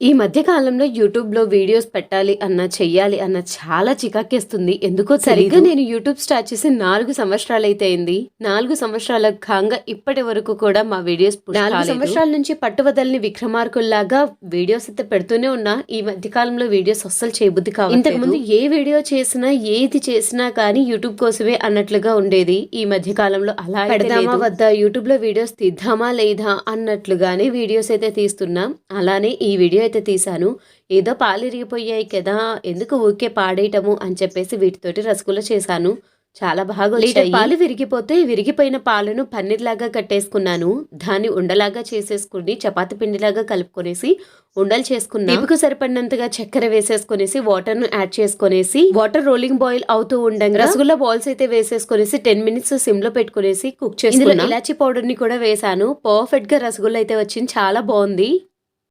ఈ మధ్య కాలంలో యూట్యూబ్‌లో వీడియోస్ పెట్టాలి అన్నా, చెయ్యాలి అన్నా చాలా చికాకేస్తుంది. ఎందుకో సరిగ్గా నేను యూట్యూబ్ స్టార్ట్ చేసి 4 సంవత్సరాలైతే అయింది. 4 సంవత్సరాల కాంగా ఇప్పటి వరకు కూడా మా వీడియోస్ పుష్ 4 కాలేదు. సంవత్సరాల నుంచి పట్టువదలని విక్రమార్కుల్లాగా వీడియోస్ అయితే పెడుతూనే ఉన్నా. ఈ మధ్య కాలంలో వీడియోస్ అస్సలు చేయబుద్ధి కావట్లేదు. ఇంతకుముందు ఏ వీడియో చేసినా, ఏది చేసినా కానీ యూట్యూబ్ కోసమే అన్నట్లుగా ఉండేది. ఈ మధ్య కాలంలో అలా అయితే పెడదామా. వద్దా యూట్యూబ్‌లో వీడియోస్ తీద్దామా లేదా అన్నట్లుగానే వీడియోస్ అయితే తీస్తున్నాం. అలానే ఈ వీడియో అయితే తీశాను. ఏదో పాలిరిగిపోయాయి కదా! ఎందుకు ఊరికే పాడేయటము అని చెప్పేసి వీటితోటి రసగుల్లా చేశాను. చాలా బాగా లీటర్. పాలు విరిగిపోతే విరిగిపోయిన పాలను పన్నీర్‌లాగా కట్టేసుకున్నాను. దాన్ని ఉండలాగా చేసేసుకొని చపాతీ పిండిలాగా కలుపుకొనేసి ఉండలు చేసుకున్నా. తీపికి సరిపడినంతగా చక్కెర వేసేసుకొనేసి వాటర్‌ను యాడ్ చేసుకొనేసి వాటర్ రోలింగ్ బాయిల్ అవుతూ ఉండంగా రసగుల్లా బాల్స్ అయితే వేసేసుకొనేసి 10 మినిట్స్ సిమ్‌లో పెట్టుకొనేసి కుక్ చేసుకున్నా. ఇందులో ఇలాచీ పౌడర్‌ని కూడా వేశాను. పర్ఫెక్ట్‌గా రసగుల్లా అయితే వచ్చింది. చాలా బావుంది.